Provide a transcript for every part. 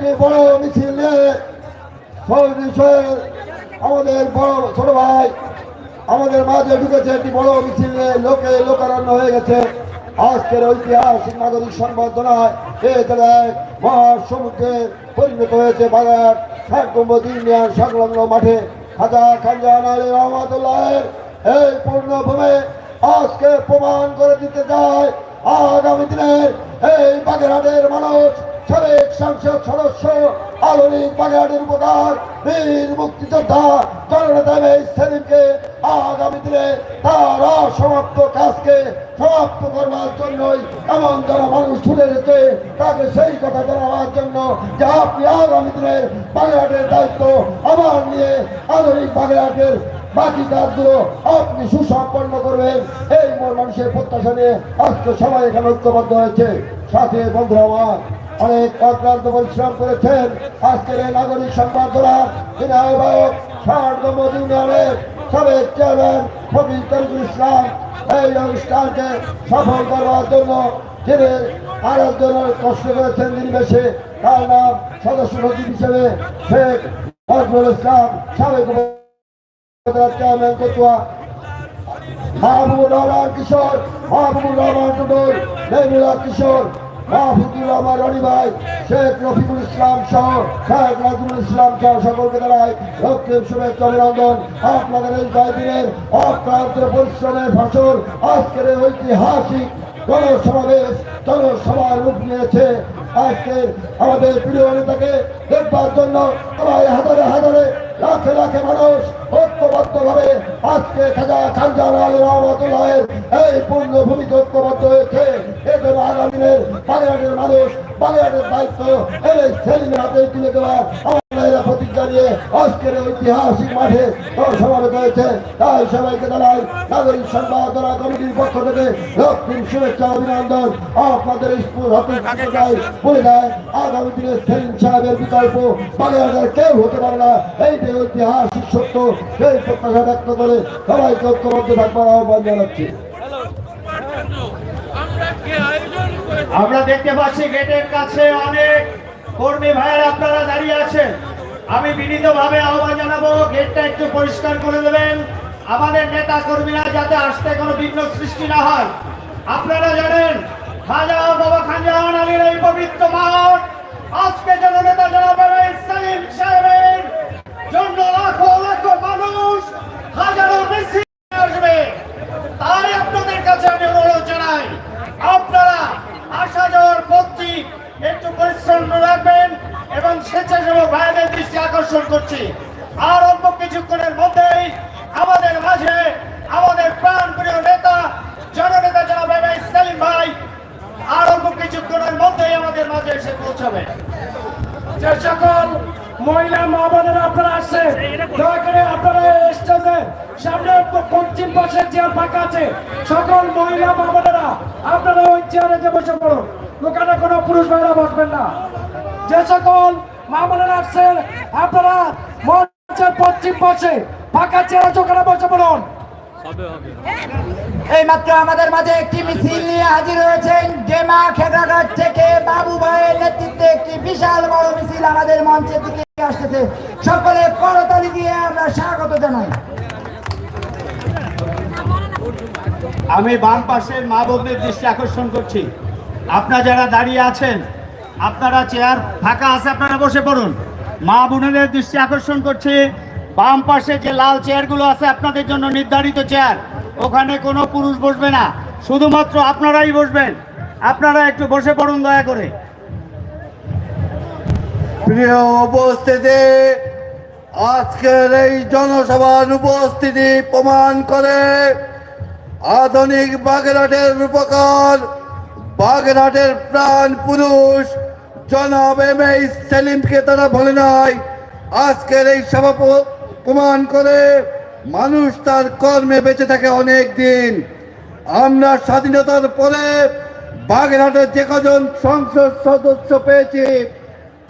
একটি বড় মিছিল আমাদের বড় ছোট ভাই, আমাদের মাঝে ঢুকেছে একটি বড় মিছিল, লোকে লোকারণ্য হয়ে গেছে। আজকের ঐতিহাসিক নাগরিক সংবর্ধনায় মহাসমুদ্রে পরিণত হয়েছে ইউনিয়ন সংলগ্ন মাঠে। খাজা খানজান আলী রহমতুল্লাহের এই পূর্ণভূমে আজকে প্রমাণ করে দিতে চায় আগামী দিনে এই বাগেরহাটের মানুষ সাবেক সংসদ সদস্য, আধুনিক বাগেরহাটের উপকার, বীর মুক্তিযোদ্ধা জননেতা এই সেলিমকে আগামী দিনে তার অসমাপ্ত কাজকে সমাপ্ত করবার জন্যই এমন যারা মানুষ ছুটে যেতে তাকে সেই কথা জানাবার জন্য যে আপনি আগামী দিনে বাগেরহাটের দায়িত্ব আমার নিয়ে আধুনিক বাগেরহাটের বাকি কাজগুলো আপনি সুসম্পন্ন করবেন। এই মোর মানুষের প্রত্যাশা নিয়ে আজকে সবাই এখানে ঐক্যবদ্ধ হয়েছে। সাথে বন্ধুরা আমার অনেক অক্লান্ত পরিশ্রম করেছেন। আজকের এই নাগরিক সংবর্ধনা তিনি আহ্বায়ক নম্বর ইউনিয়নের সাবেক চেয়ারম্যান ফকির তরিকুল ইসলাম। এই অনুষ্ঠানকে সফল করবার জন্য যিনি আরেক জন্য কষ্ট করেছেন নির্বেশে তার নাম সদস্য সচিব হিসেবে শেখ ফজলুল ইসলাম, সাবেক চেয়ারম্যান কতুয়া মাহবুবুর রহমান কিশোর মাহবুবুর রহমান টুটুল মেহমুল্লাহ কিশোর মাহফুজুর রহমান রনি শেখ রফিকুল ইসলাম সহ শেখ রাজুল ইসলাম সহ সকলকে জানাই রক্তিম শুভেচ্ছা অভিনন্দন আপনাদের এই কয়েকদিনের অক্লান্ত পরিশ্রমের ফসল আজকের ঐতিহাসিক জনসমাবেশ জনসভার রূপ নিয়েছে আজকে আমাদের প্রিয় নেতাকে দেখবার জন্য সবাই হাজারে হাজারে লাখে লাখে মানুষ ঐক্যবদ্ধ ভাবে আজকে খাজা খানজান আলী রহমতুল্লাহের এই পূর্ণভূমিতে ঐক্যবদ্ধ হয়েছে। এজন্য আগামী দিনের বাগেরহাটের মানুষ বাগেরহাটের দায়িত্ব এই সেলিমের হাতে তুলে দেওয়ার নিয়ে আজকের ঐতিহাসিক মাঠে সমাবেত হয়েছে তাই সবাইকে জানাই নাগরিক সম্পাদনা কমিটির পক্ষ থেকে রক্তিম শুভেচ্ছা অভিনন্দন। আপনাদের স্কুল বলে দেয়, আগামী দিনে সেলিম সাহেবের বিকল্প বাগেরহাটের কেউ হতে পারে না। এই যে ঐতিহাসিক সত্য, সেই প্রত্যাশা ব্যক্ত করে সবাইকে ঐক্যবদ্ধ থাকবার আহ্বান জানাচ্ছি। আমরা দেখতে পাচ্ছি গেটের কাছে অনেক কর্মী ভাইয়ের আপনারা দাঁড়িয়ে আছেন। আমি বিনীতভাবে আহ্বান জানাব গেটটা একটু পরিষ্কার করে দেবেন। আমাদের নেতা কর্মীরা যাতে আসতে কোনো বিঘ্ন সৃষ্টি না হয়। আপনারা জানেন, খাজা বাবা খানজাহান আলীর এই পবিত্র মাঠ, আজকে জননেতা জনাবেন এই সালিম সাহেবের জন্য লাখো লাখো মানুষ হাজারো মিছিল আসবে। তাই আপনাদের কাছে আমি অনুরোধ জানাই, আপনারা আসা যাওয়ার পথটি একটু পরিচ্ছন্ন রাখবেন এবং স্বেচ্ছাসেবক ভাইদের দৃষ্টি আকর্ষণ করছি। আর অল্প কিছুক্ষণের মধ্যেই আমাদের মাঝে আমাদের প্রাণ প্রিয় নেতা, জননেতা জনাব এম এস সেলিম ভাই, আর অল্প কিছুক্ষণের মধ্যেই আমাদের মাঝে এসে পৌঁছাবে। যে সকল মহিলা মা আপনারা আসছে দয়া করে আপনারা স্টেজে সামনে পশ্চিম পাশের চেয়ার ফাঁকা আছে। সকল মহিলা মা আপনারা ওই চেয়ারে যে বসে পড়ুন দোকানে কোনো পুরুষ ভাইরা বসবেন না। যে সকল মা বোনেরা আসছেন আপনারা মঞ্চের পশ্চিম পাশে ফাঁকা চেয়ারে দোকানে বসে পড়ুন। এই মাত্র আমাদের মাঝে একটি মিছিল নিয়ে হাজির হয়েছেন ডেমা খেদাঘাট থেকে বাবু ভাইয়ের নেতৃত্বে একটি বিশাল বড় মিছিল আমাদের মঞ্চের দিকে আসতেছে। সকলে করতালি দিয়ে আমরা স্বাগত জানাই। আমি বাম পাশের মা বোনদের দৃষ্টি আকর্ষণ করছি। আপনারা যারা দাঁড়িয়ে আছেন আপনারা চেয়ার ফাঁকা আছে, আপনারা বসে পড়ুন। মা বোনেদের দৃষ্টি আকর্ষণ করছি। বাম পাশে যে লাল চেয়ারগুলো আছে, আপনাদের জন্য নির্ধারিত চেয়ার ওখানে কোনো পুরুষ বসবে না। শুধুমাত্র আপনারাই বসবেন। আপনারা একটু বসে পড়ুন দয়া করে। প্রিয় উপস্থিতি, আজকের এই জনসভার উপস্থিতি প্রমাণ করে আধুনিক বাগেরহাটের রূপকার বাগেরহাটের প্রাণ পুরুষ জনাব এম এই সেলিমকে তারা ভুলে নাই। আজকের এই সভা প্রমাণ করে মানুষ তার কর্মে বেঁচে থাকে অনেক দিন আমরা স্বাধীনতার পরে বাগেরহাটের যে কজন সংসদ সদস্য পেয়েছি,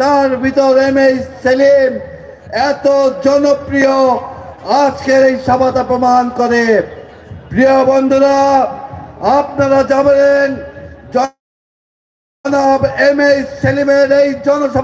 তার ভিতর এম এই সেলিম এত জনপ্রিয়। আজকের এই সভাটা প্রমাণ করে। প্রিয় বন্ধুরা, আপনারা যাবেন জনাব এম এই সেলিমের এই জনসভা